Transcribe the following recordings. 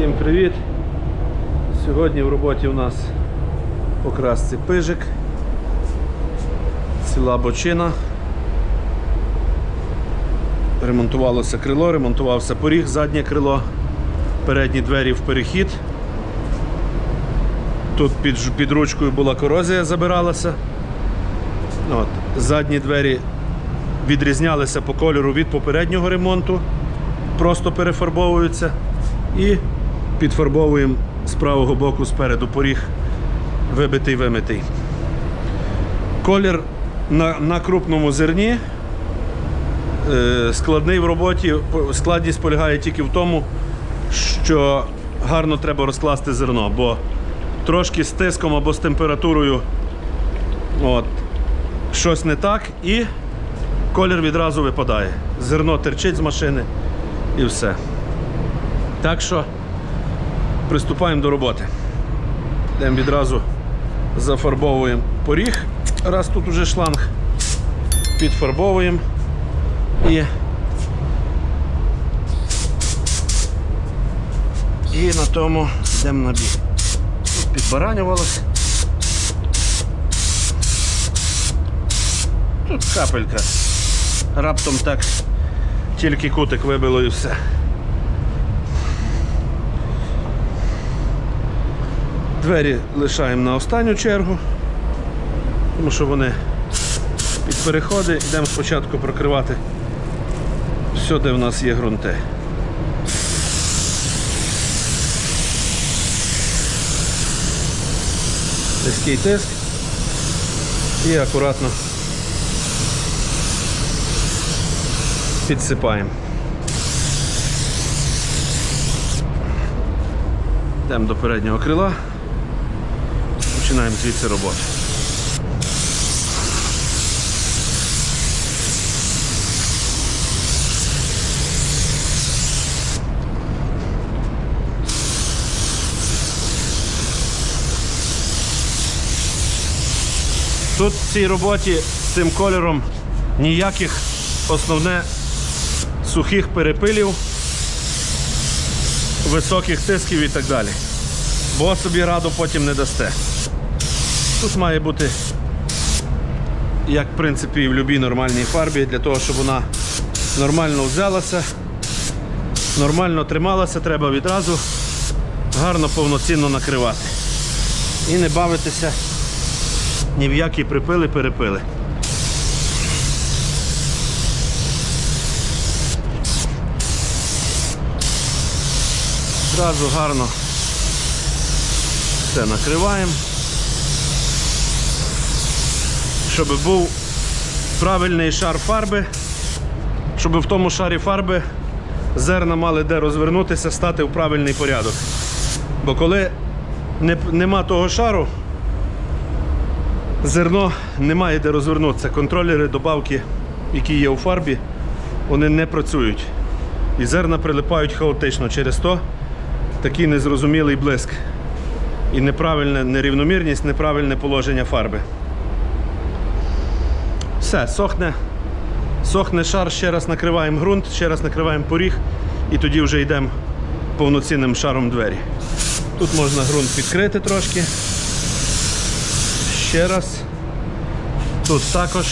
Всім привіт! Сьогодні в роботі у нас по красці пижик, ціла бочина. Ремонтувалося крило, ремонтувався поріг, заднє крило, передні двері в перехід. Тут під, під ручкою була корозія, забиралася. От. Задні двері відрізнялися по кольору від попереднього ремонту, просто перефарбовуються. І підфарбовуємо з правого боку спереду поріг вибитий вимитий. Колір на, на крупному зерні е, складний в роботі. Складність полягає тільки в тому, що гарно треба розкласти зерно, бо трошки з тиском або з температурою от, щось не так і колір відразу випадає. Зерно терчить з машини і все. Так що приступаємо до роботи. Йдемо відразу зафарбовуємо поріг. Раз тут уже шланг підфарбовуємо і, і на тому йдемо на бік. Тут підбаранювалося. Тут капелька. Раптом так тільки кутик вибило і все. Двері лишаємо на останню чергу, тому що вони під переходи. Йдемо спочатку прокривати все, де в нас є ґрунти. Низький тиск і акуратно підсипаємо. Йдемо до переднього крила. Починаємо звідси роботу. Тут в цій роботі з цим кольором ніяких основне сухих перепилів, високих тисків і так далі. Бо собі раду потім не дасте. Тут має бути, як в принципі і в будь-якій нормальній фарбі, для того, щоб вона нормально взялася, нормально трималася, треба відразу гарно повноцінно накривати. І не бавитися ні в які припили-перепили. Зразу гарно все накриваємо, щоб був правильний шар фарби, щоб в тому шарі фарби зерна мали де розвернутися, стати в правильний порядок. Бо коли не, нема того шару, зерно немає де розвернутися. Контролери добавки, які є у фарбі, вони не працюють. І зерна прилипають хаотично через то такий незрозумілий блиск і неправильна нерівномірність, неправильне положення фарби. Все, сохне. Сохне шар, ще раз накриваємо ґрунт, ще раз накриваємо поріг і тоді вже йдемо повноцінним шаром двері. Тут можна ґрунт підкрити трошки. Ще раз. Тут також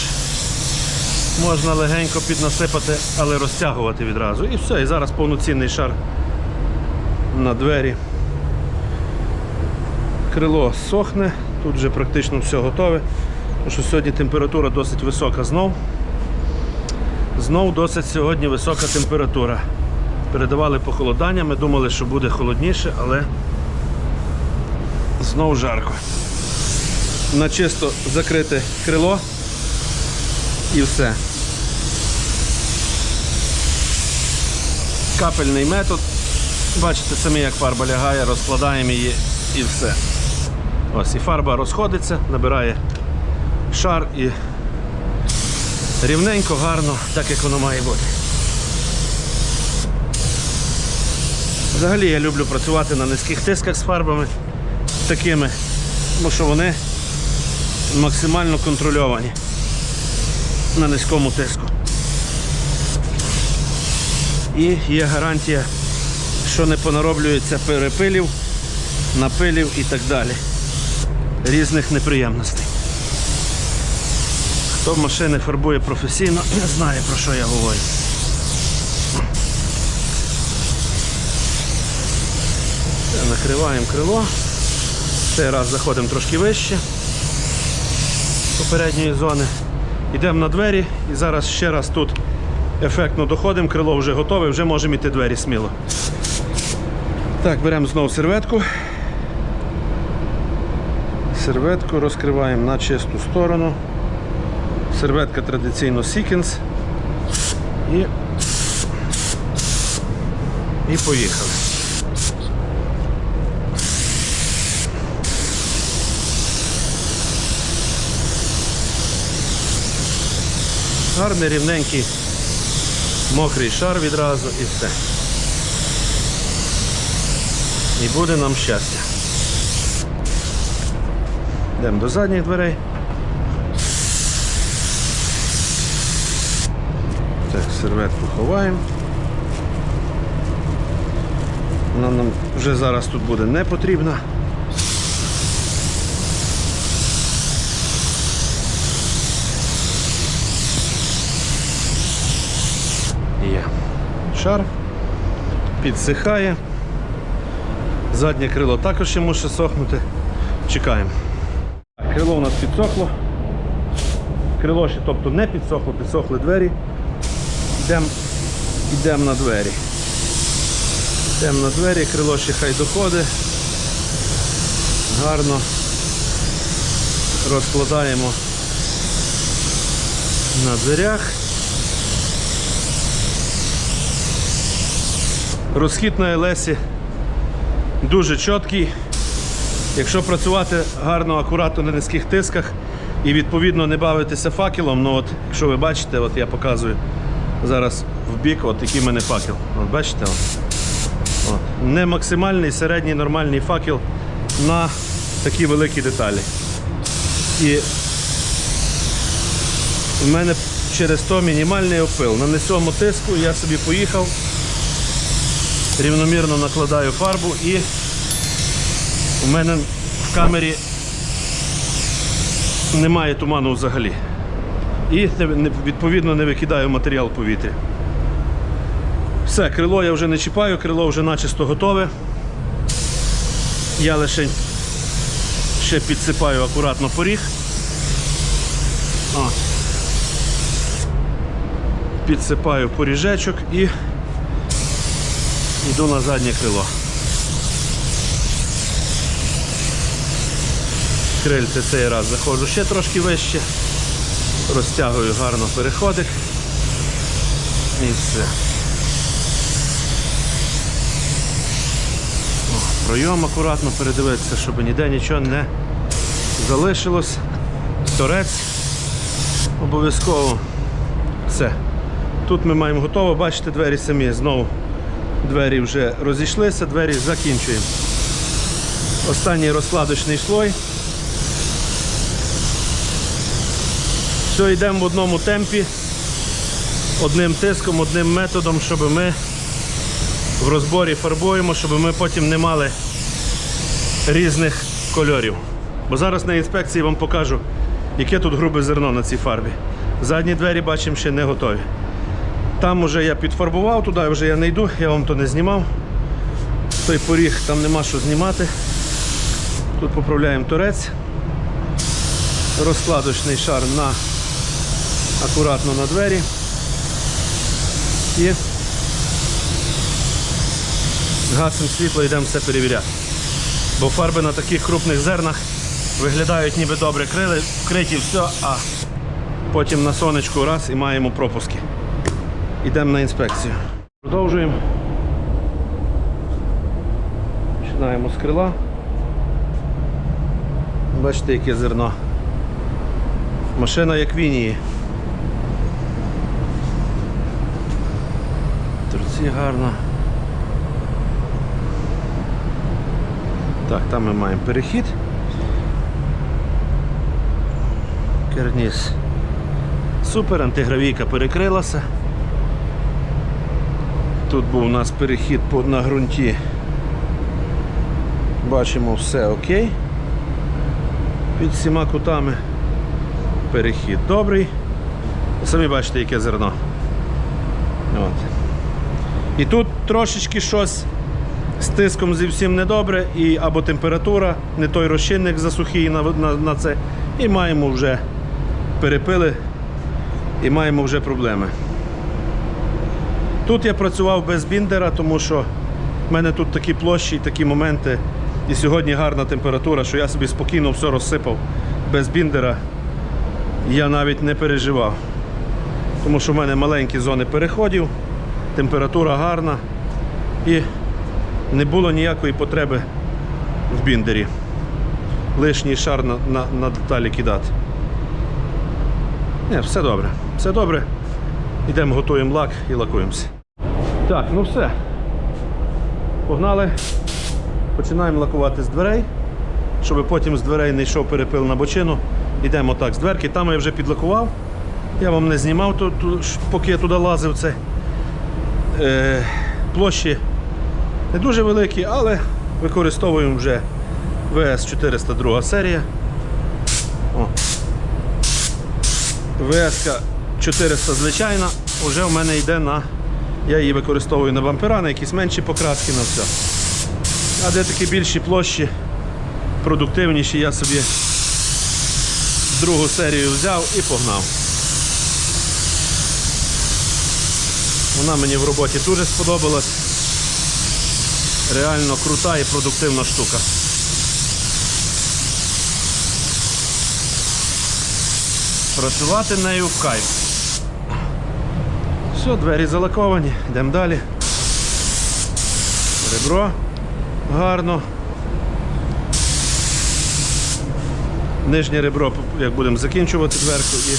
можна легенько піднасипати, але розтягувати відразу. І все, і зараз повноцінний шар на двері. Крило сохне, тут вже практично все готове. Тому що сьогодні температура досить висока знов. Знов досить сьогодні висока температура. Передавали похолодання, ми думали, що буде холодніше, але знов жарко. На чисто закрите крило і все. Капельний метод. Бачите самі, як фарба лягає, розкладаємо її і все. Ось і фарба розходиться, набирає шар і рівненько, гарно, так як воно має бути. Взагалі я люблю працювати на низьких тисках з фарбами такими, тому що вони максимально контрольовані на низькому тиску. І є гарантія, що не понароблюється перепилів, напилів і так далі. Різних неприємностей. Хто машини фарбує професійно, не знає про що я говорю. Накриваємо крило. Цей раз заходимо трошки вище попередньої зони. Йдемо на двері і зараз ще раз тут ефектно доходимо, крило вже готове, вже можемо йти двері сміло. Так, беремо знову серветку. Серветку розкриваємо на чисту сторону. Серветка традиційно Сікінс. І, і поїхали. Гарний рівненький мокрий шар відразу і все. І буде нам щастя. Йдемо до задніх дверей. Так, серветку ховаємо. Вона нам вже зараз тут буде не потрібна. Є. Шар підсихає. Заднє крило також ще може сохнути. Чекаємо. Крило у нас підсохло. Крило ще тобто не підсохло, підсохли двері. Йдемо йдем на двері. Йдемо на двері, крило ще хай доходить. Гарно розкладаємо на дверях. Розхід на Елесі дуже чіткий. Якщо працювати гарно, акуратно на низьких тисках і відповідно не бавитися факелом, ну от, якщо ви бачите, от я показую зараз в бік, от в мене факел. От бачите? От. Не максимальний, середній нормальний факел на такі великі деталі. І в мене через то мінімальний опил. На низькому тиску я собі поїхав рівномірно накладаю фарбу і у мене в камері немає туману взагалі. І відповідно не викидаю матеріал повітря. Все, крило я вже не чіпаю, крило вже начисто готове. Я лише ще підсипаю акуратно поріг. О. Підсипаю поріжечок і Йду на заднє крило. Крильце цей раз заходжу ще трошки вище, розтягую гарно переходик і все. О, Пройом акуратно передивитися, щоб ніде нічого не залишилось. Торець обов'язково. Все. Тут ми маємо готово, бачите, двері самі знову. Двері вже розійшлися, двері закінчуємо. Останній розкладочний слой. Все, йдемо в одному темпі, одним тиском, одним методом, щоб ми в розборі фарбуємо, щоб ми потім не мали різних кольорів. Бо зараз на інспекції вам покажу, яке тут грубе зерно на цій фарбі. Задні двері бачимо ще не готові. Там вже я підфарбував, туди вже я не йду, я вам то не знімав. Той поріг там нема що знімати. Тут поправляємо торець. Розкладочний шар на акуратно на двері. І гасимо світло, йдемо все перевіряти. Бо фарби на таких крупних зернах виглядають ніби добре крили, вкриті все, а потім на сонечку раз і маємо пропуски. Йдемо на інспекцію. Продовжуємо. Починаємо з крила. Бачите, яке зерно. Машина як вінії. Торці гарно. Так, там ми маємо перехід. Керніс. Супер, антигравійка перекрилася. Тут був у нас перехід на ґрунті. Бачимо все окей. Під всіма кутами. Перехід добрий. Самі бачите, яке зерно. От. І тут трошечки щось з тиском зовсім недобре, і або температура, не той розчинник засухий на, на, на це. І маємо вже перепили, і маємо вже проблеми. Тут я працював без біндера, тому що в мене тут такі площі, і такі моменти. І сьогодні гарна температура, що я собі спокійно все розсипав без біндера. Я навіть не переживав. Тому що в мене маленькі зони переходів, температура гарна і не було ніякої потреби в біндері. Лишній шар на, на, на деталі кидати. Ні, все добре. Все добре. Йдемо, готуємо лак і лакуємося. Так, ну все. Погнали. Починаємо лакувати з дверей, щоб потім з дверей не йшов перепил на бочину. Йдемо так з дверки. Там я вже підлакував. Я вам не знімав, поки я туди лазив. Це площі не дуже великі, але використовуємо вже ВС 402 серія. О. ВС 400 звичайна, вже в мене йде на. Я її використовую на бампера, на якісь менші покраски, на все. А де такі більші площі, продуктивніші, я собі другу серію взяв і погнав. Вона мені в роботі дуже сподобалась. Реально крута і продуктивна штука. Працювати нею в кайф. Все, двері залаковані, йдемо далі. Ребро гарно. Нижнє ребро, як будемо закінчувати дверку і,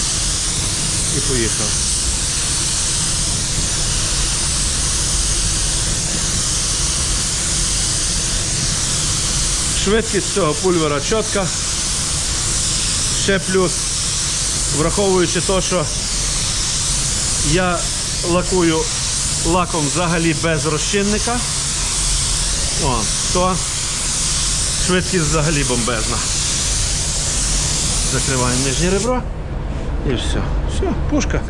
і поїхав. Швидкість цього пульвера чітка. Ще плюс, враховуючи те, що я лакую лаком взагалі без розчинника, о, то швидкість взагалі бомбезна. Закриваємо нижнє ребро і все. Все, пушка.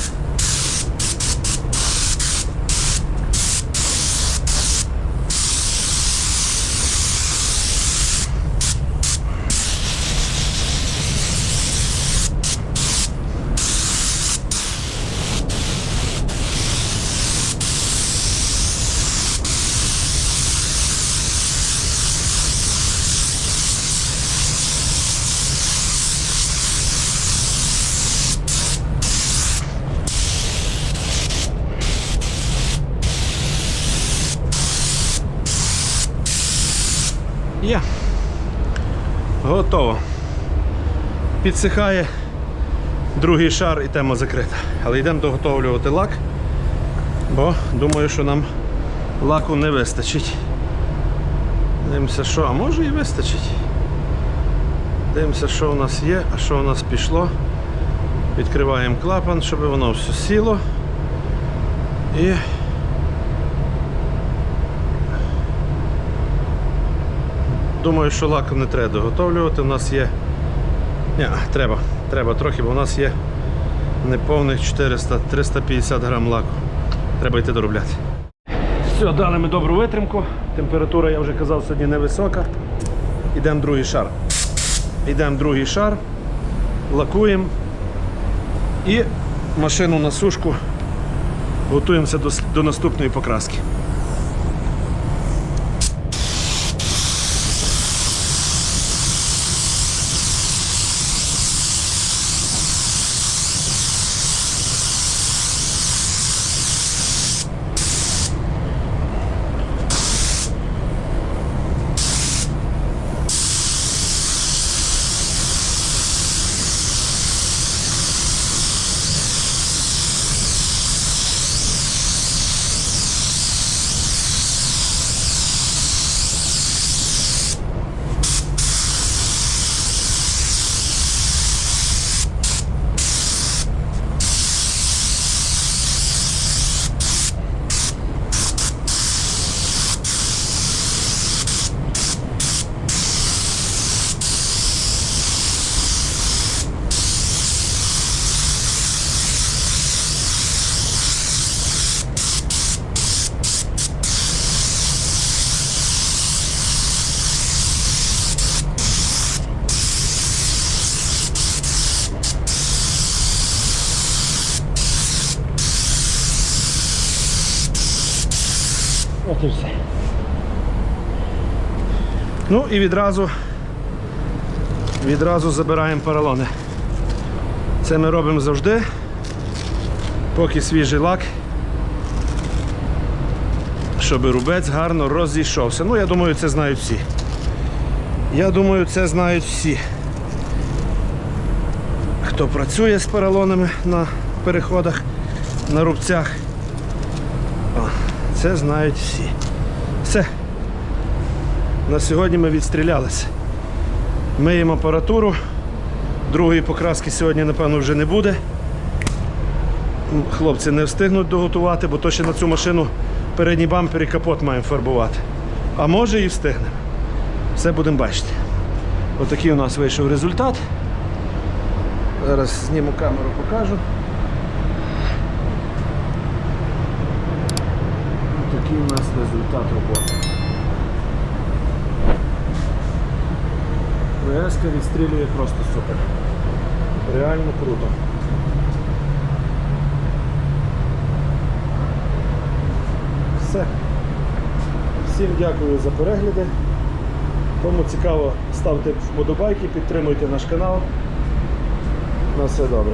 Є. Готово. Підсихає другий шар і тема закрита. Але йдемо доготовлювати лак, бо думаю, що нам лаку не вистачить. Дивимося, що, а може і вистачить. Дивимося, що у нас є, а що у нас пішло. Відкриваємо клапан, щоб воно все сіло. І Думаю, що лак не треба доготовлювати. У нас є. Ні, треба, треба трохи, бо у нас є неповних 400, 350 грам лаку. Треба йти доробляти. Все, дали ми добру витримку. Температура, я вже казав, сьогодні невисока. Йдемо другий шар. Йдемо другий шар, лакуємо і машину на сушку готуємося до, до наступної покраски. От все. Ну і відразу, відразу забираємо поролони. Це ми робимо завжди, поки свіжий лак, щоб рубець гарно розійшовся. Ну, я думаю, це знають всі. Я думаю, це знають всі. Хто працює з поролонами на переходах, на рубцях. Це знають всі. Все. На сьогодні ми відстрілялися. Миємо апаратуру. Другої покраски сьогодні, напевно, вже не буде. Хлопці не встигнуть доготувати, бо то ще на цю машину передній бампер і капот маємо фарбувати. А може і встигнемо. Все будемо бачити. Отакий у нас вийшов результат. Зараз зніму камеру, покажу. Такий у нас результат роботи. ВС відстрілює просто супер. Реально круто. Все. Всім дякую за перегляди. Кому цікаво, ставте вподобайки, підтримуйте наш канал. На все добре.